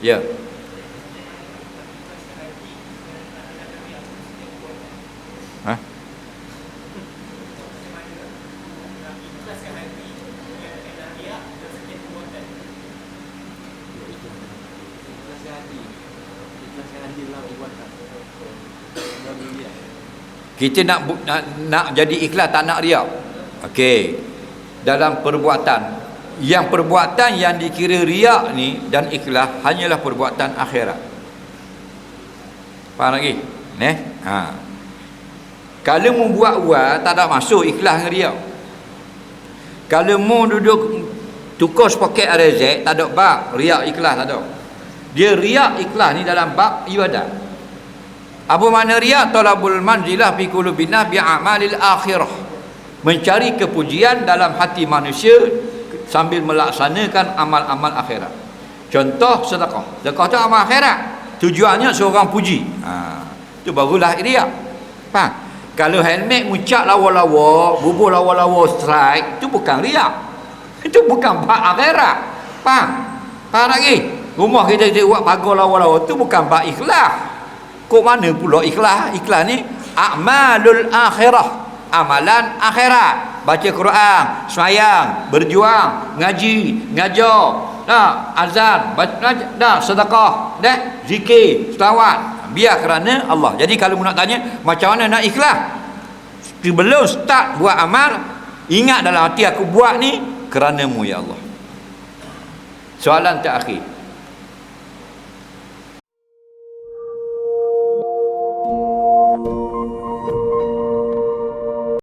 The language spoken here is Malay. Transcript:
Ya. Kita nak, nak nak jadi ikhlas tak nak riak. Okey. Dalam perbuatan yang perbuatan yang dikira riak ni dan ikhlas hanyalah perbuatan akhirat. Faham lagi? Neh? Ha. Kalau mu buat buat tak ada masuk ikhlas dengan riak. Kalau mu duduk tukar sepaket RZ tak ada bab riak ikhlas tak ada. Dia riak ikhlas ni dalam bab ibadat. Apa makna riak? Talabul manzilah fi qulubina bi amalil akhirah. Mencari kepujian dalam hati manusia sambil melaksanakan amal-amal akhirat. Contoh sedekah. Sedekah tu amal akhirat. Tujuannya seorang puji. Ha, tu barulah riak. Faham? Kalau helmet muncak lawa-lawa, bubuh lawa-lawa strike, tu bukan riak. Itu bukan bab akhirat. Faham? Faham lagi? Rumah kita kita buat pagar lawa-lawa tu bukan bab ikhlas. Kok mana pula ikhlas? Ikhlas ni a'malul akhirah. Amalan akhirat. Baca Quran, semayang, berjuang, ngaji, ngajar, dah azan, baca dah sedekah, dah zikir, selawat. Biar kerana Allah. Jadi kalau mu nak tanya macam mana nak ikhlas? Sebelum start buat amal, ingat dalam hati aku buat ni kerana mu ya Allah. Soalan terakhir.